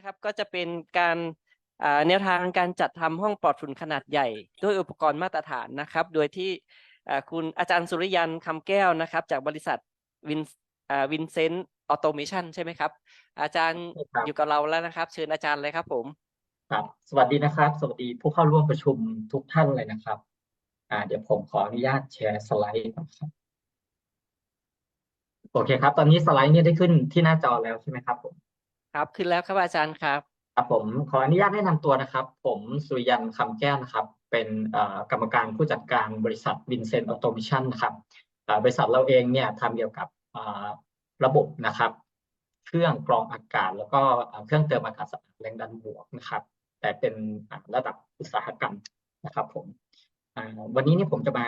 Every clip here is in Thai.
นะครับก็จะเป็นการอ่าแนวทางการจัดทำห้องปลอดฝุ่นขนาดใหญ่ ด้วยอุปกรณ์มาตรฐานนะครับ โดยที่อ่าคุณอาจารย์สุริยันคำแก้วนะครับ จากบริษัทวินอ่าวินเซนต์ออโตเมชันใช่ไหมครับ อาจารย์ใช่ครับอยู่กับเราแล้วนะครับ เชิญอาจารย์เลยครับผมครับสวัสดีนะครับ สวัสดีผู้เข้าร่วมประชุมทุกท่านเลยนะครับอ่าเดี๋ยวผมขออนุญาตแชร์สไลด์ก่อนครับ โอเคครับ ตอนนี้สไลด์เนี่ยได้ขึ้นที่หน้าจอแล้วใช่ไหมครับผม ครับ ขึ้นแล้วครับอาจารย์ครับ ครับผมขออนุญาตแนะนำตัวนะครับ ผมสุริยันคำแก้วนะครับ เป็นเอ่อกรรมการผู้จัดการบริษัทวินเซนต์ออโตเมชันนะครับอ่าบริษัทเราเองเนี่ยทำเกี่ยวกับอ่าระบบนะครับ เครื่องกรองอากาศ แล้วก็อ่าเครื่องเติมอากาศสะอาดแรงดันบวกนะครับ แต่เป็นอ่าระดับอุตสาหกรรมนะครับผมอ่าวันนี้เนี่ยผมจะมา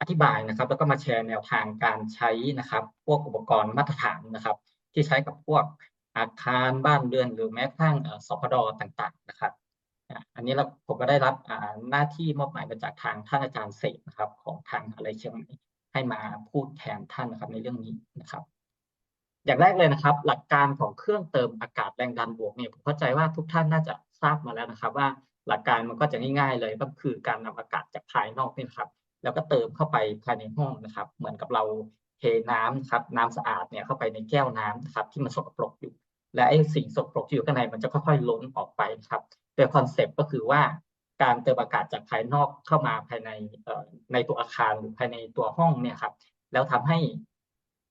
อธิบายนะครับ แล้วก็มาแชร์แนวทางการใช้นะครับ พวกอุปกรณ์มาตรฐานนะครับ ที่ใช้กับพวก อาคารบ้านเรือนหรือแม้กระทั่งสพดต่างๆนะครับอันนี้เราผมก็ได้รับหน้าที่มอบหมายมาจากทางท่านอาจารย์เสกนะครับ ของทางอะไรเชียงใหม่ให้มาพูดแทนท่านนะครับในเรื่องนี้นะครับ อย่างแรกเลยนะครับ หลักการของเครื่องเติมอากาศแรงดันบวกเนี่ยผมเข้าใจว่าทุกท่านน่าจะทราบมาแล้วนะครับ ว่าหลักการมันก็จะง่ายๆเลยก็คือการนำอากาศจากภายนอกนี่นครับ แล้วก็เติมเข้าไปภายในห้องนะครับ เหมือนกับเราเทน้ำครับน้ำสะอาดเนี่ยเข้าไปในแก้วน้ำนะครับที่มันสกปรกอยู่ และไอ้สิ่งสกปรกที่อยู่ข้างในมันจะค่อยๆล้นออกไปครับโดยคอนเซปต์ก็คือว่าการเติมอากาศจากภายนอกเข้ามาภายในในตัวอาคารหรือภายในตัวห้องเนี่ยครับแล้วทำให้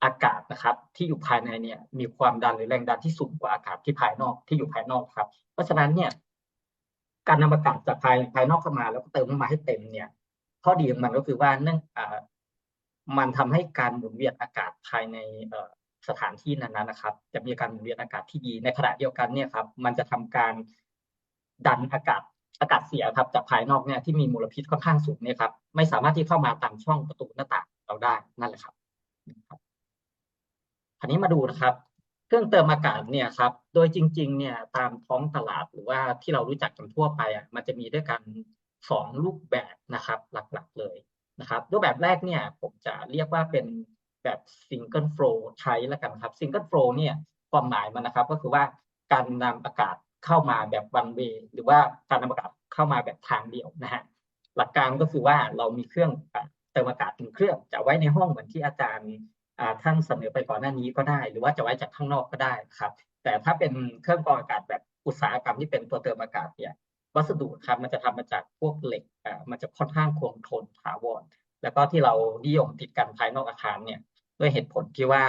อากาศนะครับ ที่อยู่ภายในเนี่ยมีความดันหรือแรงดันที่สูงกว่าอากาศที่ภายนอกที่อยู่ภายนอกครับ เพราะฉะนั้นเนี่ยการนำอากาศจากภายภายนอกเข้ามา แล้วก็เติมเข้ามาให้เต็มเนี่ยข้อดีของมันก็คือว่าเนื่องอ่ามันทำให้การหมุนเวียนอากาศภายในเสถานที่นั้นๆนะครับ จะมีการหมุนเวียนอากาศที่ดีในขณะเดียวกันเนี่ยครับ มันจะทำการดันอากาศอากาศเสียครับจากภายนอกเนี่ยที่มีมลพิษค่อนข้างสูงเนี่ยครับ ไม่สามารถที่เข้ามาตามช่องประตูหน้าต่างเราได้นั่นแหละครับนะครับคราวนี้มาดูนะครับ เครื่องเติมอากาศเนี่ยครับ โดยจริง ๆ เนี่ยตามท้องตลาดหรือว่าที่เรารู้จักกันทั่วไปอะมันจะมีด้วยกันสองรูปแบบนะครับ หลักๆเลยนะครับ รูปแบบแรกเนี่ย ผมจะเรียกว่าเป็น แบบ single flow ใช้แล้วกันครับ single flow เนี่ยความหมายมันนะครับก็คือว่าการนำอากาศเข้ามาแบบ one way หรือว่าการนำอากาศเข้ามาแบบทางเดียวนะฮะหลักการก็คือว่าเรามีเครื่องเติมอากาศหนึ่งเครื่องจะไว้ในห้องเหมือนที่อาจารย์ท่านเสนอไปก่อนหน้านี้ก็ได้ หรือว่าจะไว้จากข้างนอกก็ได้ครับ แต่ถ้าเป็นเครื่องกรองอากาศแบบอุตสาหกรรมที่เป็นตัวเติมอากาศเนี่ยวัสดุครับมันจะทำมาจากพวกเหล็กมันจะค่อนข้างคงทนถาวร แล้วก็ที่เรานิยมติดกันภายนอกอาคารเนี่ยด้วยเหตุผลที่ว่า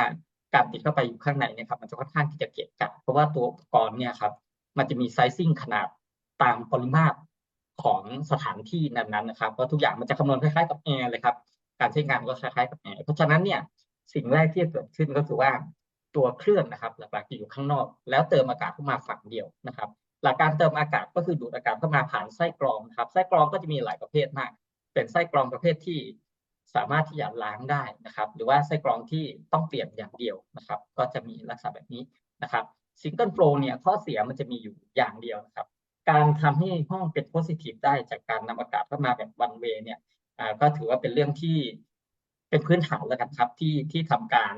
การติดเข้าไปอยู่ข้างในเนี่ยครับมันจะค่อนข้างที่จะเกะกะเพราะว่าตัวอุปกรณ์เนี่ยครับมันจะมีไซซิ่งขนาดตามปริมาตรของสถานที่นั้นๆนะครับเพราะทุกอย่างมันจะคำนวณคล้ายๆกับแอร์เลยครับการใช้งานก็คล้ายๆกับแอร์เพราะฉะนั้นเนี่ยสิ่งแรกที่เกิดขึ้นก็คือว่าตัวเครื่องนะครับหลักๆจะอยู่ข้างนอก แล้วเติมอากาศเข้ามาฝั่งเดียวนะครับ หลักการเติมอากาศก็คือดูดอากาศเข้ามาผ่านไส้กรองนะครับไส้กรองก็จะมีหลายประเภทมาก เป็นไส้กรองประเภทที่สามารถที่จะล้างได้นะครับ หรือว่าไส้กรองที่ต้องเปลี่ยนอย่างเดียวนะครับ ก็จะมีลักษณะแบบนี้นะครับซิงเกิลโฟลเนี่ยข้อเสียมันจะมีอยู่อย่างเดียวนะครับ การทำให้ห้องเป็นโพซิทีฟได้จากการนำอากาศเข้ามาแบบวันเวเนี่ยก็ถือว่าเป็นเรื่องที่เป็นพื้นฐานแล้วกันครับที่ที่ทำการ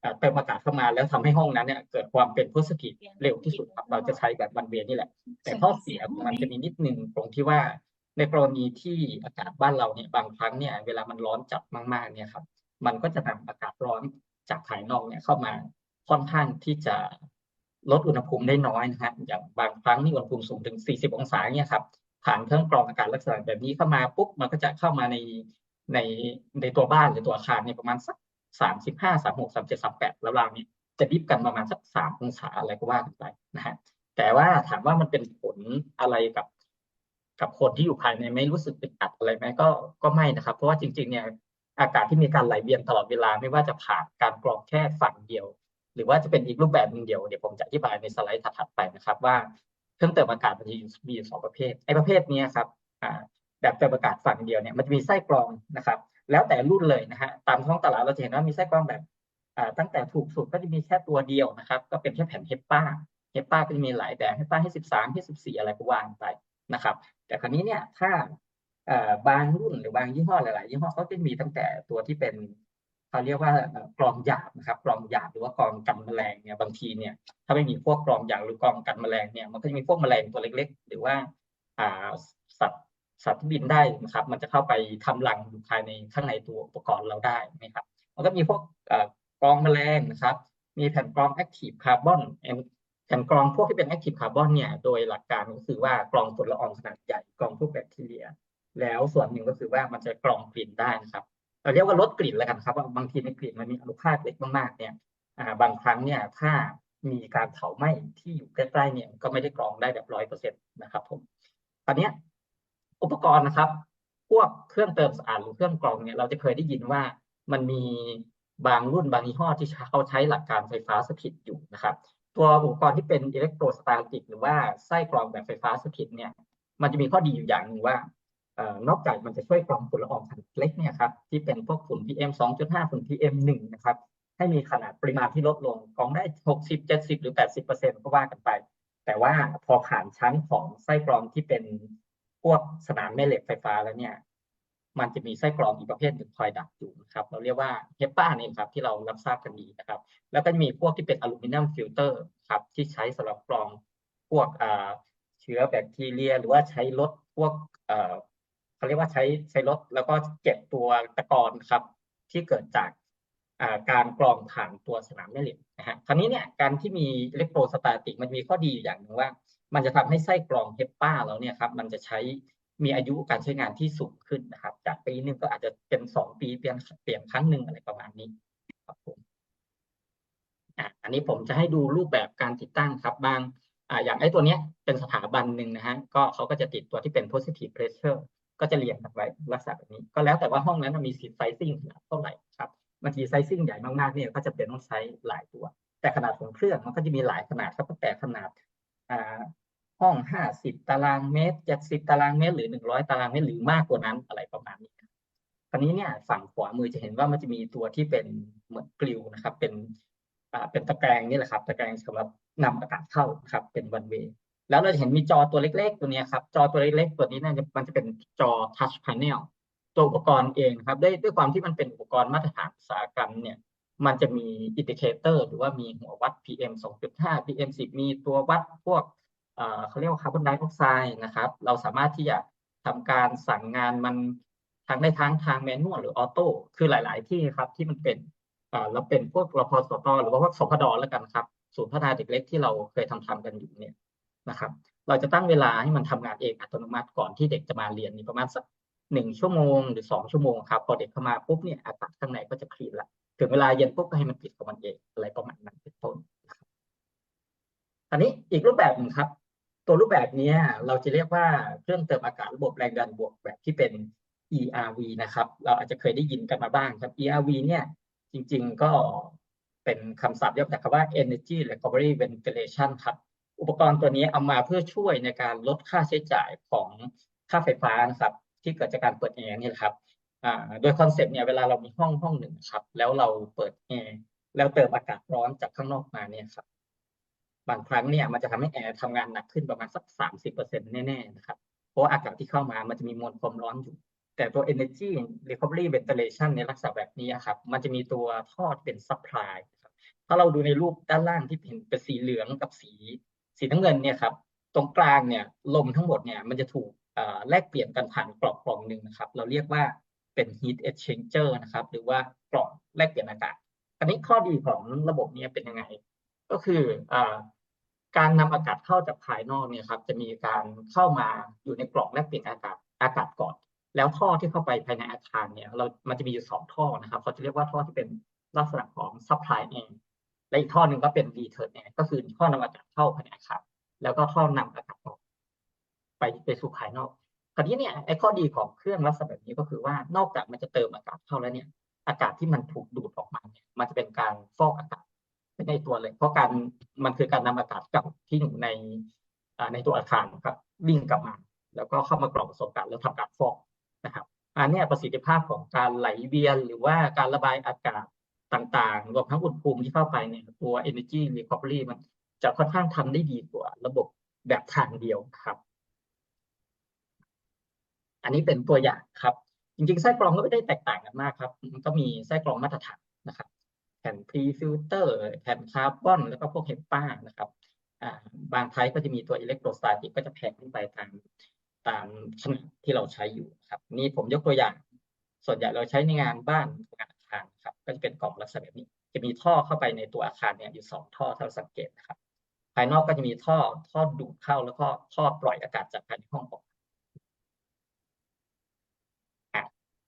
เอ่อเติมอากาศเข้ามาแล้วทำให้ห้องนั้นเนี่ยเกิดความเป็นโพสิทีฟเร็วที่สุดครับเราจะใช้แบบวันเวนี่แหละ แต่ข้อเสียมันจะมีนิดนึงตรงที่ว่า ในกรณีที่อากาศบ้านเราเนี่ยบางครั้งเนี่ยเวลามันร้อนจัดมากๆเนี่ยครับมันก็จะนำอากาศร้อนจากภายนอกเนี่ยเข้ามาค่อนข้างที่จะลดอุณหภูมิได้น้อยนะฮะอย่างบางครั้งนี่อุณหภูมิสูงถึง 40 องศาเนี่ยครับผ่านเครื่องกรองอากาศลักษณะแบบนี้เข้ามาปุ๊บมันก็จะเข้ามาในในในตัวบ้านหรือตัวอาคารเนี่ยประมาณสักสามสิบห้าสามหกสามเจ็ดสามแล้วเราเนี่ยจะดิฟกันประมาณสักสามองศาอะไรก็ว่ากันไปนะฮะแต่ว่าถามว่ามันเป็นผลอะไรกับ กับคนที่อยู่ภายในไม่รู้สึกอึดอัดอะไรไหมก็ก็ไม่นะครับ เพราะว่าจริงๆเนี่ยอากาศที่มีการไหลเวียนตลอดเวลาไม่ว่าจะผ่านการกรองแค่ฝั่งเดียว หรือว่าจะเป็นอีกรูปแบบหนึ่งเดียวเดี๋ยวผมจะอธิบายในสไลด์ถัดๆไปนะครับ ว่าเครื่องเติมอากาศมันจะมีอยู่สองประเภทไอ้ประเภทนี้ครับอ่าแบบเติมอากาศฝั่งเดียวเนี่ยมันจะมีไส้กรองนะครับ แล้วแต่รุ่นเลยนะฮะตามท้องตลาดเราจะเห็นว่ามีไส้กรองแบบอ่าตั้งแต่ถูกสุดก็จะมีแค่ตัวเดียวนะครับ ก็เป็นแค่แผ่นเฮปป้าเฮปป้าก็จะมีหลายแบบเฮปป้าให้สิบสามให้สิบสี่อะไรก็ว่างไปนะครับ แต่คราวนี้เนี่ยถ้าบางรุ่นหรือบางยี่ห้อหลาย ๆ ยี่ห้อเขาจะมีตั้งแต่ตัวที่เป็นเขาเรียกว่ากรองหยาบนะครับกรองหยาบหรือว่ากรองกันแมลงเนี่ยบางทีเนี่ยถ้าไม่มีพวกกรองหยาบหรือกรองกันแมลงเนี่ยมันก็จะมีพวกแมลงตัวเล็ก ๆ หรือว่าสัตว์สัตว์ที่บินได้นะครับ มันจะเข้าไปทำรังอยู่ภายในข้างในตัวอุปกรณ์เราได้นะครับ มันก็มีพวกกรองแมลงนะครับ มีแผ่นกรองแอคทีฟคาร์บอน แผ่นกรองพวกที่เป็นแอคทีฟคาร์บอนเนี่ยโดยหลักการก็คือว่ากรองฝุ่นละอองขนาดใหญ่กรองพวกแบคทีเรีย แล้วส่วนหนึ่งก็คือว่ามันจะกรองกลิ่นได้นะครับเราเรียกว่าลดกลิ่นแล้วกันครับว่าบางทีในกลิ่นมันมีอนุภาคเล็กมากๆเนี่ยบางครั้งเนี่ยถ้ามีการเผาไหม้ที่อยู่ใกล้ๆเนี่ยก็ไม่ได้กรองได้แบบร้อยเปอร์เซ็นต์นะครับผมตอนนี้อุปกรณ์นะครับ พวกเครื่องเติมสะอาดหรือเครื่องกรองเนี่ยเราจะเคยได้ยินว่ามันมีบางรุ่นบางยี่ห้อที่เขาใช้หลักการไฟฟ้าสถิตอยู่นะครับ ตัวอุปกรณ์ที่เป็นอิเล็กโทรสตาติกหรือว่าไส้กรองแบบไฟฟ้าสถิตเนี่ย มันจะมีข้อดีอยู่อย่างหนึ่งว่าออนอกจากมันจะช่วยกรองฝุ่นละอองขนาดเล็กเนี่ยครับที่เป็นพวกฝุ่น PM 2.5 ฝุ่น PM 1นะครับให้มีขนาดปริมาณที่ลดลงกรองได้ 60 70 หรือ 80เปอร์เซ็นต์ก็ว่ากันไป แต่ว่าพอผ่านชั้นของไส้กรองที่เป็นพวกสนามแม่เหล็กไฟฟ้าแล้วเนี่ย มันจะมีไส้กรองอีกประเภทหนึ่งคอยดักอยู่นะครับ เราเรียกว่าเฮปป้าเนี่ยครับที่เรารับทราบกันดีนะครับ แล้วก็จะมีพวกที่เป็นอลูมิเนียมฟิลเตอร์ครับที่ใช้สำหรับกรองพวกเชื้อแบคทีเรีย หรือว่าใช้ลดพวกเขาเรียกว่าใช้ใช้ลดแล้วก็เก็บตัวตะกอนครับที่เกิดจากการกรองผ่านตัวสนามแม่เหล็กนะฮะคราวนี้เนี่ยการที่มีอิเล็กโทรสตาติกมันมีข้อดีอยู่อย่างหนึ่งว่า มันจะทำให้ไส้กรองเฮปป้าเราเนี่ยครับมันจะใช้ มีอายุการใช้งานที่สูงขึ้นนะครับ จากปีหนึ่งก็อาจจะเป็นสองปีเปลี่ยนเปลี่ยนครั้งหนึ่งอะไรประมาณนี้ครับผมอันนี้ผมจะให้ดูรูปแบบการติดตั้งครับบางออย่างไอ้ตัวเนี้ยเป็นสถาบันหนึ่งนะฮะก็เขาก็จะติดตัวที่เป็น positive pressure ก็จะเรียงกันไว้ลักษณะแบบนี้ ก็แล้วแต่ว่าห้องนั้นมีสีไซซิ่งขนาดเท่าไหร่ครับบางทีไซซิ่งใหญ่มากๆเนี่ยก็จะเป็นต้องใช้หลายตัว แต่ขนาดของเครื่องมันก็จะมีหลายขนาดครับแต่ขนาดอ่า ห้องห้าสิบตารางเมตรเจ็ดสิบตารางเมตร หรือหนึ่งร้อยตารางเมตรหรือมากกว่านั้นอะไรประมาณนี้ครับคราวนี้เนี่ยฝั่งขวามือจะเห็นว่ามันจะมีตัวที่เป็นเหมือนกลิวนะครับ เป็นอ่าเป็นตะแกรงนี่แหละครับ ตะแกรงสำหรับนำอากาศเข้าครับ เป็นวันเวย์แล้วเราจะเห็นมีจอตัวเล็ก ๆ ตัวนี้ครับ จอตัวเล็กๆตัวนี้เนี่ยมันจะเป็นจอ touch panel ตัวอุปกรณ์เองครับด้วยด้วยความที่มันเป็นอุปกรณ์มาตรฐานอุตสาหกรรมเนี่ยมันจะมีอินดิเคเตอร์หรือว่ามีหัววัด PM 2.5 PM 10 มีตัววัดพวก เขาเรียกว่าคาร์บอนไดออกไซด์นะครับ เราสามารถที่จะทำการสั่งงานมันทางได้ทั้งทางแมนนวลหรือออโต้คือหลาย ๆ ที่ครับที่มันเป็นเราเป็นพวกรพสตหรือว่าพวกสพดแล้วกันครับศูนย์พัฒนาเด็กเล็กที่เราเคยทำทำกันอยู่เนี่ยนะครับ เราจะตั้งเวลาให้มันทำงานเองอัตโนมัติก่อนที่เด็กจะมาเรียนนี่ประมาณสักหนึ่งชั่วโมงหรือสองชั่วโมงครับพอเด็กเข้ามาปุ๊บเนี่ยอากาศข้างในก็จะคลีนละถึงเวลาเย็นปุ๊บก็ให้มันปิดของมันเองอะไรประมาณนั้นเป็นต้นอันนี้อีกรูปแบบหนึ่งครับ ตัวรูปแบบนี้เราจะเรียกว่าเครื่องเติมอากาศระบบแรงดันบวกแบบที่เป็น ERV นะครับ เราอาจจะเคยได้ยินกันมาบ้างครับ ERV เนี่ยจริงๆก็เป็นคำศัพท์ย่อมาจากคำว่า Energy Recovery Ventilation ครับ อุปกรณ์ตัวนี้เอามาเพื่อช่วยในการลดค่าใช้จ่ายของค่าไฟฟ้านะครับ ที่เกิดจากการเปิดแอร์นี่ครับโดยคอนเซปต์เนี่ยเวลาเรามีห้องห้องหนึ่งครับ แล้วเราเปิดแอร์แล้วเติมอากาศร้อนจากข้างนอกมาเนี่ยครับ บางครั้งเนี่ยมันจะทำให้แอร์ทำงานหนักขึ้นประมาณสักสามสิบเปอร์เซ็นต์แน่ๆนะครับเพราะอากาศที่เข้ามามันจะมีมวลความร้อนอยู่ แต่ตัว energy recovery ventilation ในลักษณะแบบนี้ครับมันจะมีตัวท่อที่เป็น supply ครับถ้าเราดูในรูปด้านล่างที่เป็นเป็นสีเหลืองกับสี สีน้ำเงินเนี่ยครับตรงกลางเนี่ยลมทั้งหมดเนี่ยมันจะถูกอ่อแลกเปลี่ยนกันผ่านกล่องกล่องหนึ่งนะครับ เราเรียกว่าเป็น heat exchanger นะครับ หรือว่ากล่องแลกเปลี่ยนอากาศอันนี้ข้อดีของระบบนี้เป็นยังไง ก็คืออ่า การนำอากาศเข้าจากภายนอกเนี่ยครับจะมีการเข้ามาอยู่ในกล่องแลกเปลี่ยนอากาศอากาศก่อน แล้วท่อที่เข้าไปภายในอาคารเนี่ยเรามันจะมีอยู่สองท่อนะครับเขาจะเรียกว่าท่อที่เป็นลักษณะของ supply air และอีกท่อหนึ่งก็เป็น return air ก็คือท่อนำอากาศเข้าภายในอาคารแล้วก็ท่อนำอากาศออกไปไปสู่ภายนอกคราวนี้เนี่ยไอ้ข้อดีของเครื่องลักษณะแบบนี้ก็คือว่านอกจากมันจะเติมอากาศเข้าแล้วเนี่ย อากาศที่มันถูกดูดออกมาเนี่ยมันจะเป็นการฟอกอากาศ ไปในตัวเลย เพราะการมันคือการนำอากาศเก่าที่อยู่ในในตัวอาคารครับวิ่งกลับมา แล้วก็เข้ามากรองผสมกันแล้วทำการฟอกนะครับอันนี้ประสิทธิภาพของการไหลเวียนหรือว่าการระบายอากาศต่างๆ รวมทั้งอุณหภูมิที่เข้าไปเนี่ยตัว energy recovery มันจะค่อนข้างทำได้ดีกว่าระบบแบบทางเดียวครับ อันนี้เป็นตัวอย่างครับ จริงๆไส้กรองก็ไม่ได้แตกต่างกันมากครับ มันก็มีไส้กรองมาตรฐานนะครับ ผ่นพรีฟิลเตอร์แผ่นคาร์บอนแล้วก็พวกเฮปป้านะครับบางไทป์ก็จะมีตัวอิเล็กโทรสตาติกก็จะแพงขึ้นไปตามตามขนาดที่เราใช้อยู่ครับ นี่ผมยกตัวอย่าง ส่วนใหญ่เราใช้ในงานบ้านงานอาคารครับ ก็จะเป็นกล่องลักษณะแบบนี้ จะมีท่อเข้าไปในตัวอาคารเนี่ยอยู่สองท่อถ้าเราสังเกตนะครับ ภายนอกก็จะมีท่อท่อดูดเข้าแล้วก็ท่อปล่อยอากาศจากภายในห้องออก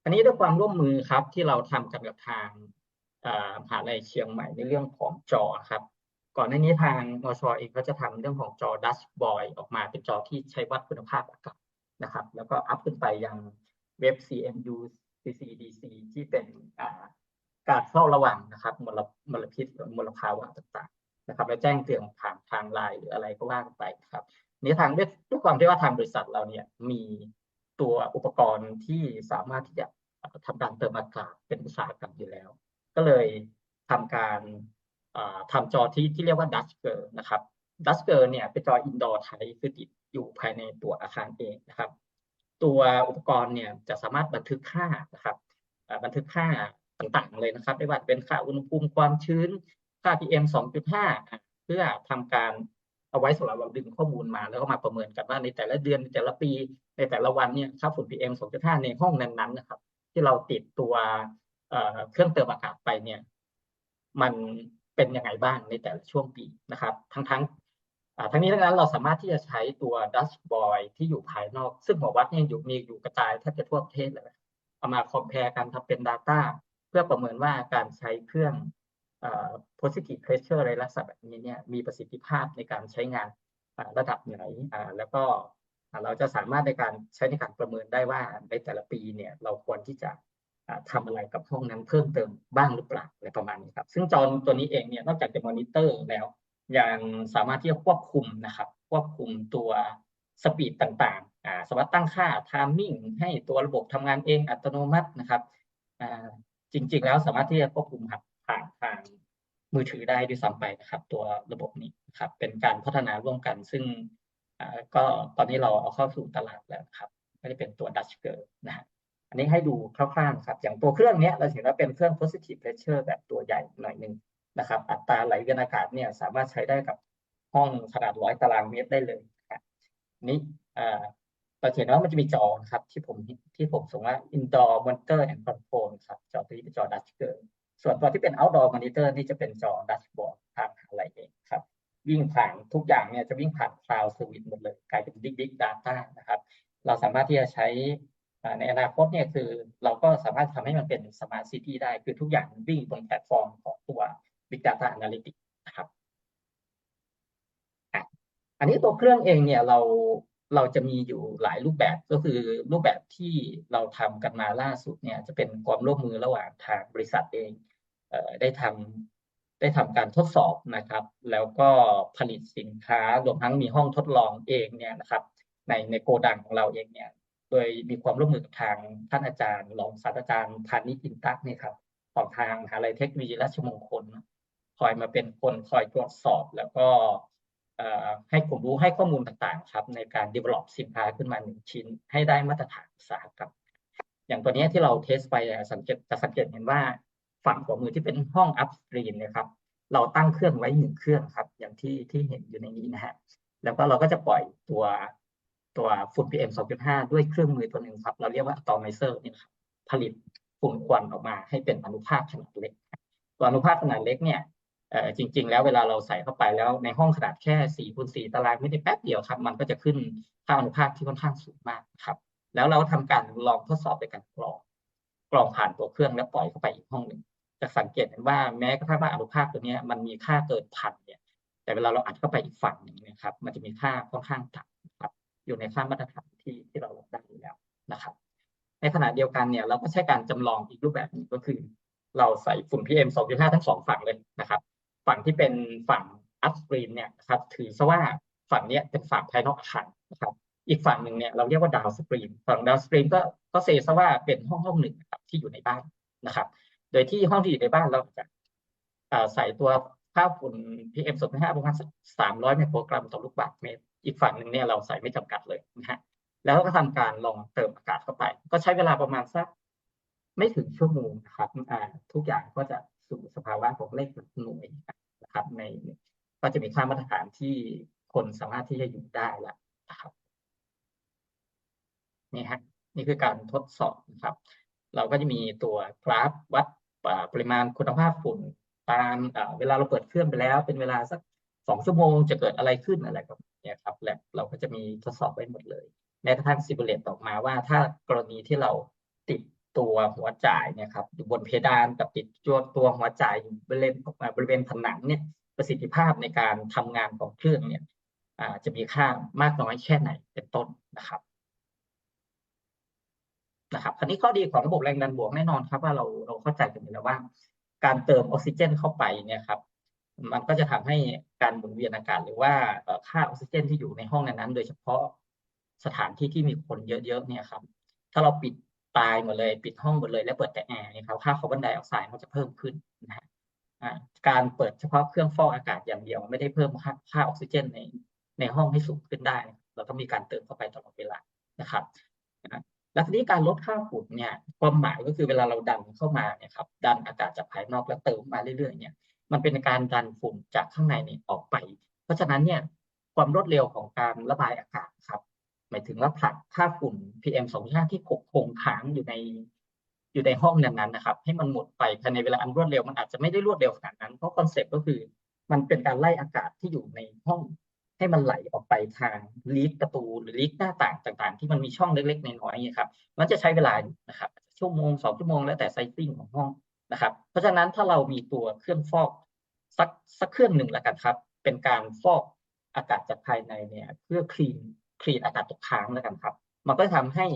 อันนี้ด้วยความร่วมมือครับที่เราทำกันกับทาง มหาลัยเชียงใหม่ในเรื่องของจอครับ ก่อนหน้านี้ทางมชเองก็จะทำเรื่องของจอดัชบอยออกมาเป็นจอที่ใช้วัดคุณภาพอากาศนะครับ แล้วก็อัพขึ้นไปยังเว็บ CMU CCDC ที่เป็นการเฝ้าระวังนะครับมลมลพิษมลภาวะต่างๆนะครับ แล้วแจ้งเตือนผ่านทางไลน์หรืออะไรก็ว่ากันไปครับนี้ทางด้วยด้วยความที่ว่าทางบริษัทเราเนี่ยมีตัวอุปกรณ์ที่สามารถที่จะทำการเติมอากาศเป็นอุตสาหกรรมอยู่แล้ว ก็เลยทำการอ่าทำจอที่ที่เรียกว่าดัชเกอร์นะครับดัชเกอร์เนี่ยเป็นจออินดอร์ไทป์คือติดอยู่ภายในตัวอาคารเองนะครับ ตัวอุปกรณ์เนี่ยจะสามารถบันทึกค่านะครับบันทึกค่าต่างๆเลยนะครับ ไม่ว่าจะเป็นค่าอุณหภูมิความชื้นค่า PM 2.5อะเพื่อทำการเอาไว้สำหรับเราดึงข้อมูลมาแล้วก็มาประเมินกันว่าในแต่ละเดือนในแต่ละปี ในแต่ละวันเนี่ยค่าฝุ่น PM 2.5 ในห้องนั้นๆนะครับ ที่เราติดตัว เครื่องเติมอากาศไปเนี่ยมันเป็นยังไงบ้างในแต่ละช่วงปีนะครับ ทั้งทั้งทั้งนี้ทั้งนั้นเราสามารถที่จะใช้ตัวดัชบอยที่อยู่ภายนอก ซึ่งหมอวัดเนี่ยอยู่มีอยู่กระจายแทบจะทั่วประเทศเลยเอามาคอมเพลกันทำเป็น Data เพื่อประเมินว่าการใช้เครื่อง positive pressure อะไรลักษณะแบบนี้เนี่ยมีประสิทธิภาพในการใช้งานระดับไหนแล้วก็เราจะสามารถในการใช้ในการประเมินได้ว่าในแต่ละปีเนี่ยเราควรที่จะ อ่าทำอะไรกับห้องนั้นเพิ่มเติมบ้างหรือเปล่าอะไรประมาณนี้ครับ ซึ่งจอตัวนี้เองเนี่ยนอกจากจะมอนิเตอร์แล้ว ยังสามารถที่จะควบคุมนะครับ ควบคุมตัวสปีดต่างๆอ่าสามารถตั้งค่า timing ให้ตัวระบบทำงานเองอัตโนมัตินะครับอ่าจริง ๆ แล้วสามารถที่จะควบคุมครับผ่านทางมือถือได้ด้วยซ้ำไปนะครับ ตัวระบบนี้นครับเป็นการพัฒนาร่วมกัน ซึ่งอ่าก็ตอนนี้เราเอาเข้าสู่ตลาดแล้วครับก็จะเป็นตัว Dutch Girl นะฮะ อันนี้ให้ดูคร่าวๆครับ อย่างตัวเครื่องนี้เราเห็นว่าเป็นเครื่อง positive pressure แบบตัวใหญ่หน่อยหนึ่งนะครับ อัตราไหลเวียนอากาศเนี่ยสามารถใช้ได้กับห้องขนาดร้อยตารางเมตรได้เลยนะครับนี้อ่เราเห็นว่ามันจะมีจอครับที่ผมที่ผมส่งว่า indoor monitor and control ครับจอตัวนี้เป็นจอ Dutch Girl ส่วนตัวที่เป็น outdoor monitor นี่จะเป็นจอ dashboard ทางอะไรเองครับ วิ่งผ่านทุกอย่างเนี่ยจะวิ่งผ่าน cloud service หมดเลย กลายเป็น big big data นะครับ เราสามารถที่จะใช้ ในอนาคตเนี่ยคือเราก็สามารถทำให้มันเป็น smart city ได้ คือทุกอย่างวิ่งบนแพลตฟอร์มของตัว big data analytics นะครับอันนี้ตัวเครื่องเองเนี่ยเราเราจะมีอยู่หลายรูปแบบก็คือรูปแบบที่เราทำกันมาล่าสุดเนี่ยจะเป็นความร่วมมือระหว่างทางบริษัทเองเออได้ทำได้ทำการทดสอบนะครับ แล้วก็ผลิตสินค้ารวมทั้งมีห้องทดลองเองเนี่ยนะครับ ในในโกดังของเราเองเนี่ย โดยมีความร่วมมือกับทางท่านอาจารย์รองศาสตราจารย์พานิชอินตักเนี่ยครับของทางมหาลัยเทคโนโลยีราชมงคลคอยมาเป็นคนคอยตรวจสอบแล้วก็ให้ความรู้ให้ข้อมูลต่างๆครับในการ develop สินค้าขึ้นมาหนึ่งชิ้น ให้ได้มาตรฐานอุตสาหกรรมอย่างตัวนี้ที่เราเทสไปสังเกตจะสังเกตเห็นว่าฝั่งขวามือที่เป็นห้อง upstream นะครับ เราตั้งเครื่องไว้หนึ่งเครื่องครับ อย่างที่ที่เห็นอยู่ในนี้นะฮะแล้วก็เราก็จะปล่อยตัว ตัวฝุ่น PM 2.5 ด้วยเครื่องมือตัวหนึ่งครับ เราเรียกว่า atomizer นี่ครับผลิตฝุ่นควันออกมาให้เป็นอนุภาคขนาดเล็ก ตัวอนุภาคขนาดเล็กเนี่ยจริง ๆ แล้วเวลาเราใส่เข้าไปแล้วในห้องขนาดแค่4คูณ4ตารางเมตรแป๊บเดียวครับ มันก็จะขึ้นค่าอนุภาคที่ค่อนข้างสูงมากครับ แล้วเราทำการลองทดสอบในการกรองกรองผ่านตัวเครื่องแล้วปล่อยเข้าไปอีกห้องหนึ่งจะสังเกตเห็นว่าแม้กระทั่งว่าอนุภาคตัวนี้มันมีค่าเกินพันเนี่ย แต่เวลาเราอัดเข้าไปอีกฝั่งหนึ่งเนะครับ มันจะมีค่าค่อนข้างต่ำ อยู่ในค่ามาตรฐานที่ที่เรารับได้อยู่แล้วนะครับ ในขณะเดียวกันเนี่ยเราก็ใช้การจำลองอีกรูปแบบหนึงก็คือ เราใส่ฝุ่น PM 2.5 ทั้งสองฝั่งเลยนะครับ ฝั่งที่เป็นฝั่ง upstream เนี่ยนะครับถือซะว่าฝั่งเนี้ยเป็นฝั่งภายนอกอาคารนะครับ อีกฝั่งหนึ่งเนี่ยเราเรียกว่า downstream ฝั่ง downstream ก็ก็เซซะว่าเป็นห้องห้องหนึ่งนะครับที่อยู่ในบ้านนะครับ โดยที่ห้องที่อยู่ในบ้านเราจะใส่ตัวค่าฝุ่น PM 2.5ประมาณสัก300 ไมโครกรัมต่อลูกบาศก์เมตร อีกฝั่งหนึ่งเนี่ยเราใส่ไม่จำกัดเลยนะฮะแล้วก็ทำการลองเติมอากาศเข้าไป ก็ใช้เวลาประมาณสักไม่ถึงชั่วโมงนะครับทุกอย่างก็จะสู่สภาวะของเลขหน่วยนะครับ ในก็จะมีค่ามาตรฐานที่คนสามารถที่จะอยู่ได้แล้วนะครับนี่ฮะนี่คือการทดสอบนะครับ เราก็จะมีตัวกราฟวัดปริมาณคุณภาพฝุ่น ตามเวลาเราเปิดเครื่องไปแล้ว เป็นเวลาสัก สองชั่วโมงจะเกิดอะไรขึ้นอะไรแบบเนี้ยครับและเราก็จะมีทดสอบไว้หมดเลยแม้กระทั่งซิมูเลตออกมาว่า ถ้ากรณีที่เราติดตัวหัวจ่ายเนี่ยครับอยู่บนเพดานกับติดตัวตัวหัวจ่ายอยู่บริเวณอ่าบริเวณผนังเนี่ยประสิทธิภาพในการทำงานของเครื่องเนี่ยอาจะมีค่ามากน้อยแค่ไหนเป็นต้นนะครับนะครับอันนี้ข้อดีของระบบแรงดันบวกแน่นอนครับว่าเราเราเข้าใจกันอยู่แล้วว่า การเติมออกซิเจนเข้าไปเนี่ยครับ มันก็จะทำให้การหมุนเวียนอากาศหรือว่าค่าออกซิเจนที่อยู่ในห้องนั้นๆ โดยเฉพาะสถานที่ที่มีคนเยอะๆเนี่ยครับ ถ้าเราปิดตายหมดเลยปิดห้องหมดเลย แล้วเปิดแต่แอร์เนี่ยครับค่าคาร์บอนไดออกไซด์มันจะเพิ่มขึ้นนะฮะการเปิดเฉพาะเครื่องฟอกอากาศอย่างเดียว ไม่ได้เพิ่มค่าค่าออกซิเจนในในห้องให้สูงขึ้นได้ เราต้องมีการเติมเข้าไปตลอดเวลานะครับแล้วทีนี้การลดค่าฝุ่นเนี่ยความหมายก็คือเวลาเราดันเข้ามาเนี่ยครับดันอากาศจากภายนอกแล้วเติมมาเรื่อยๆเนี่ย มันเป็นการดันฝุ่นจากข้างในเนี่ยออกไป เพราะฉะนั้นเนี่ยความรวดเร็วของการระบายอากาศครับหมายถึงว่าผลักค่าฝุ่น PM 2.5ที่คงคงค้างอยู่ในอยู่ในห้องนั้นๆนะครับ ให้มันหมดไปภายในเวลาอันรวดเร็วมันอาจจะไม่ได้รวดเร็วขนาดนั้น เพราะคอนเซ็ปต์ก็คือมันเป็นการไล่อากาศที่อยู่ในห้องให้มันไหลออกไปทางลีกประตูหรือลีกหน้าต่างต่างๆ ที่มันมีช่องเล็กๆน้อยๆเนี่ยครับ มันจะใช้เวลานะครับชั่วโมงสองชั่วโมงแล้วแต่ไซซิ่งของห้อง นะครับ เพราะฉะนั้นถ้าเรามีตัวเครื่องฟอกสักสักเครื่องหนึ่งแล้วกันครับ เป็นการฟอกอากาศจากภายในเนี่ยเพื่อคลีนคลีนอากาศตกค้างแล้วกันครับ มันก็จะทำให้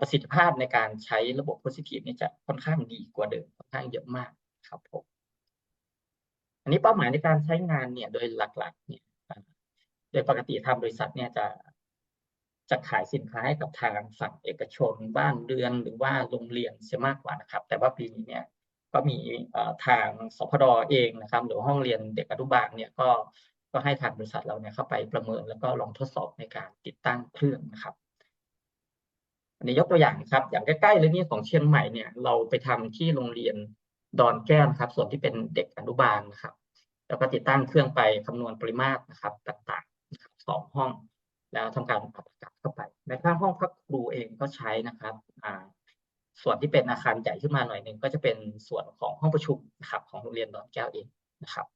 ประสิทธิภาพในการใช้ระบบ positive นี่จะค่อนข้างดีกว่าเดิมค่อนข้างเยอะมากครับผมอันนี้เป้าหมายในการใช้งานเนี่ยโดยหลักๆเนี่ยโดยปกติทางบริษัทเนี่ยจะจะขายสินค้าให้กับทางฝั่งเอกชนบ้านเรือนหรือว่าโรงเรียนเสียมากกว่านะครับ แต่ว่าปีนี้เนี่ย ก็มีทางสพดเองนะครับ หรือห้องเรียนเด็กอนุบาลเนี่ยก็ก็ให้ทางบริษัทเราเนี่ยเข้าไปประเมินแล้วก็ลองทดสอบในการติดตั้งเครื่องนะครับอันนี้ยกตัวอย่างครับ อย่างใกล้ๆเลยนี่ของเชียงใหม่เนี่ยเราไปทำที่โรงเรียนดอนแก้วนะครับ ส่วนที่เป็นเด็กอนุบาลนะครับ แล้วก็ติดตั้งเครื่องไปคำนวณปริมาตรนะครับ ต่างๆสองห้อง แล้วทำการอัดอากาศเข้าไปแม้กระทั่งห้องพักครูเองก็ใช้นะครับอ่า ส่วนที่เป็นอาคารใหญ่ขึ้นมาหน่อยหนึ่งก็จะเป็นส่วนของห้องประชุมนะครับของโรงเรียนดอนแก้วเองนะครับ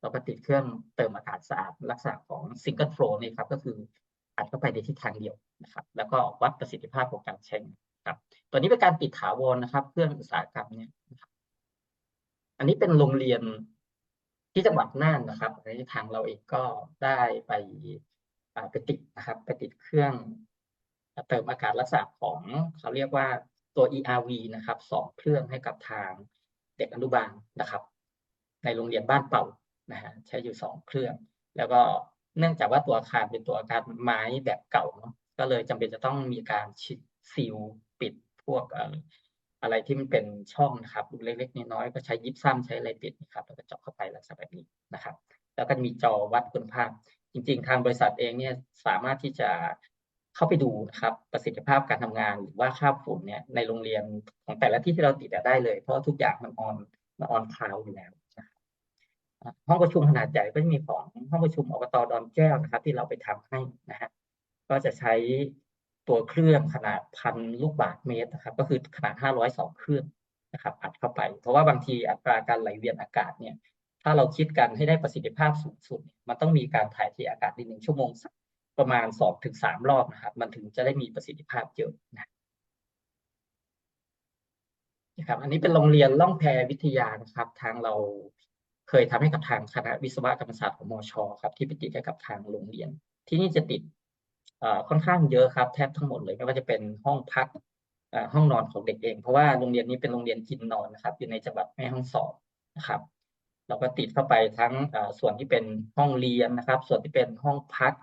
เราก็ติดเครื่องเติมอากาศสะอาดลักษณะของซิงเกิลโฟล์นี่ครับก็คืออัดเข้าไปในทิศทางเดียวนะครับ แล้วก็วัดประสิทธิภาพของการใช้งครับตัวนี้เป็นการติดถาวรนะครับ เครื่องอุตสาหกรรมเนี่ยอันนี้เป็นโรงเรียนที่จังหวัดน่านนะครับในทางเราเองก็ได้ไปไปติดนะครับ ไปติดเครื่องเติมอากาศลักษณะของเขาเรียกว่า ตัว ERV นะครับสองเครื่องให้กับทางเด็กอนุบาลนะครับ ในโรงเรียนบ้านเป่านะฮะใช้อยู่สองเครื่อง แล้วก็เนื่องจากว่าตัวอาคารเป็นตัวอาคารไม้แบบเก่าเนาะก็เลยจำเป็นจะต้องมีการชิดซีลปิดพวกอะไรที่มันเป็นช่องนะครับลูกเล็กๆน้อยๆก็ใช้ยิปซัมใช้อะไรปิดนะครับแล้วก็เจาะเข้าไปลักษณะแบบนี้นะครับ แล้วก็มีจอวัดคุณภาพ จริง ๆ ทางบริษัทเองเนี่ยสามารถที่จะ เข้าไปดูนะครับประสิทธิภาพการทำงานหรือว่าค่าฝุ่นเนี่ยในโรงเรียนของแต่ละที่ที่เราติดอได้เลย เพราะทุกอย่างมันออนมันออนคลาวอยู่แล้วนะห้องประชุมขนาดใหญ่ก็จะมีของห้องประชุมอบตดอนแก้วนะครับ ที่เราไปทำให้นะฮะก็จะใช้ตัวเครื่องขนาดพันลูกบาศก์เมตรนะครับ ก็คือขนาด 502 เครื่องนะครับ อัดเข้าไป เพราะว่าบางทีอัตราการไหลเวียนอากาศเนี่ย ถ้าเราคิดกันให้ได้ประสิทธิภาพสูงสุด มันต้องมีการถ่ายเทอากาศในหนึ่งชั่วโมงสัก ประมาณ2ถึง3รอบนะครับ มันถึงจะได้มีประสิทธิภาพเยอะนะนะครับอันนี้เป็นโรงเรียนล่องแพวิทยานะครับ ทางเราเคยทำให้กับทางคณะวิศวกรรมศาสตร์ของมชครับ ที่ไปติดให้กับทางโรงเรียน ที่นี่จะติดค่อนข้างเยอะครับ แทบทั้งหมดเลยไม่ว่าจะเป็นห้องพักห้องนอนของเด็กเอง เพราะว่าโรงเรียนนี้เป็นโรงเรียนกินนอนนะครับ อยู่ในจังหวัดแม่ฮ่องสอนนะครับ เราก็ติดเข้าไปทั้งส่วนที่เป็นห้องเรียนนะครับ ส่วนที่เป็นห้องพัก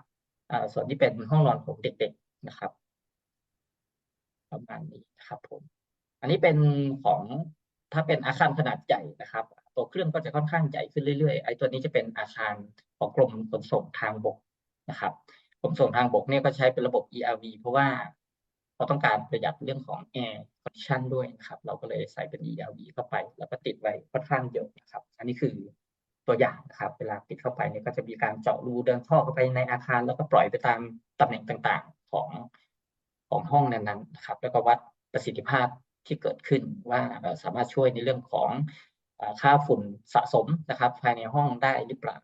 ส่วนที่เป็นห้องนอนของเด็กๆนะครับ ประมาณนี้นะครับผม อันนี้เป็นของถ้าเป็นอาคารขนาดใหญ่นะครับ ตัวเครื่องก็จะค่อนข้างใหญ่ขึ้นเรื่อยๆไอ้ตัวนี้จะเป็นอาคารของกรมขนส่งทางบกนะครับขนส่งทางบกเนี่ยก็ใช้เป็นระบบ ERV เพราะว่าเราต้องการประหยัดเรื่องของ air condition ด้วยนะครับ เราก็เลยใส่เป็น ELV เข้าไป แล้วก็ติดไว้ค่อนข้างเยอะนะครับ อันนี้คือ ตัวอย่างนะครับ เวลาติดเข้าไปเนี่ยก็จะมีการเจาะรูเดินท่อเข้าไปในอาคาร แล้วก็ปล่อยไปตามตำแหน่งต่างๆของของห้องนั้นๆนะครับ แล้วก็วัดประสิทธิภาพที่เกิดขึ้นว่าเอ่อสามารถช่วยในเรื่องของค่าฝุ่นสะสมนะครับ ภายในห้องได้หรือเปล่า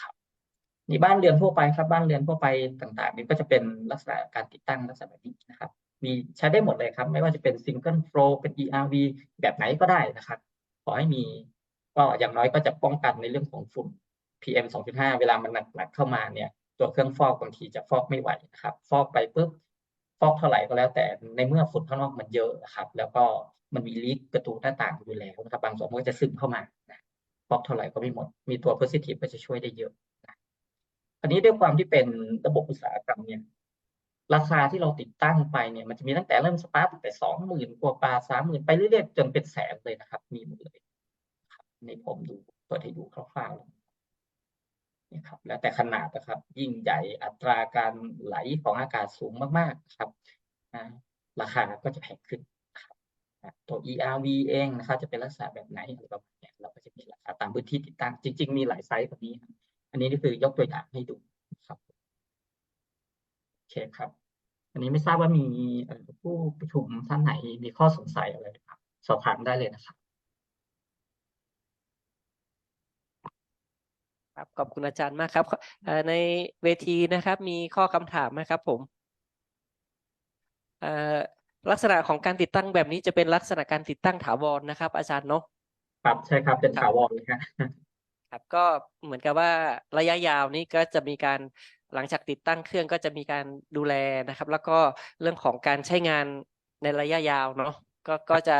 ครับนี่บ้านเรือนทั่วไปครับ บ้านเรือนทั่วไปต่างๆ นี่ก็จะเป็นลักษณะการติดตั้งลักษณะแบบนี้นะครับ มีใช้ได้หมดเลยครับ ไม่ว่าจะเป็น Single Flow เป็น ERV แบบไหนก็ได้นะครับ ขอให้มี ก็อย่างน้อยก็จะป้องกันในเรื่องของฝุ่น PM 2.5 เวลามันหนักๆเข้ามาเนี่ยตัวเครื่องฟอกบางทีจะฟอกไม่ไหวนะครับ ฟอกไปปุ๊บฟอกเท่าไหร่ก็แล้วแต่ในเมื่อฝุ่นข้างนอกมันเยอะครับ แล้วก็มันมีลีกประตูหน้าต่างอยู่แล้วนะครับบางส่วนมันก็จะซึมเข้ามาฟอกเท่าไหร่ก็ไม่หมด มีตัว positive ก็จะช่วยได้เยอะอันนี้ด้วยความที่เป็นระบบอุตสาหกรรมเนี่ยราคาที่เราติดตั้งไปเนี่ยมันจะมีตั้งแต่เริ่มสตาร์ทตั้งแต่สองหมื่นกว่าบาทสามหมื่นไปเรื่อยๆจนเป็นแสนเลยนะครับ มีหมดเลย นี่ผมดูเปิดให้ดูคร่าวๆนี่ครับ แล้วแต่ขนาดนะครับ ยิ่งใหญ่อัตราการไหลของอากาศสูงมากๆครับราคาก็จะแพงขึ้นครับตัว ERV เองนะครับจะเป็นลักษณะแบบไหนอะไรประมาณเนี้เราก็จะมีราคาตามพื้นที่ติดตั้งจริง ๆ มีหลายไซส์แบบนี้ อันนี้นี่คือยกตัวอย่างให้ดูครับโอเคครับ อันนี้ไม่ทราบว่ามีผู้ประชุมท่านไหนมีข้อสงสัยอะไรครับสอบถามได้เลยนะครับ ครับขอบคุณอาจารย์มากครับเอ่อในเวทีนะครับมีข้อคำถามไหมครับผมเอ่อลักษณะของการติดตั้งแบบนี้จะเป็นลักษณะการติดตั้งถาวรนะครับ อาจารย์เนาะครับใช่ครับเป็นครับถาวรเลยฮะครับก็เหมือนกับว่าระยะยาวนี้ก็จะมีการหลังจากติดตั้งเครื่องก็จะมีการดูแลนะครับ แล้วก็เรื่องของการใช้งานในระยะยาวเนาะก็ก็จะ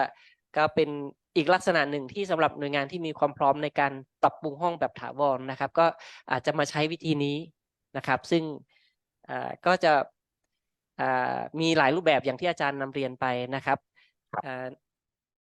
ก็เป็น อีกลักษณะหนึ่งที่สำหรับหน่วยงานที่มีความพร้อมในการปรับปรุงห้องแบบถาวรนะครับ ก็อาจจะมาใช้วิธีนี้นะครับ ซึ่งก็จะมีหลายรูปแบบอย่างที่อาจารย์นำเรียนไปนะครับ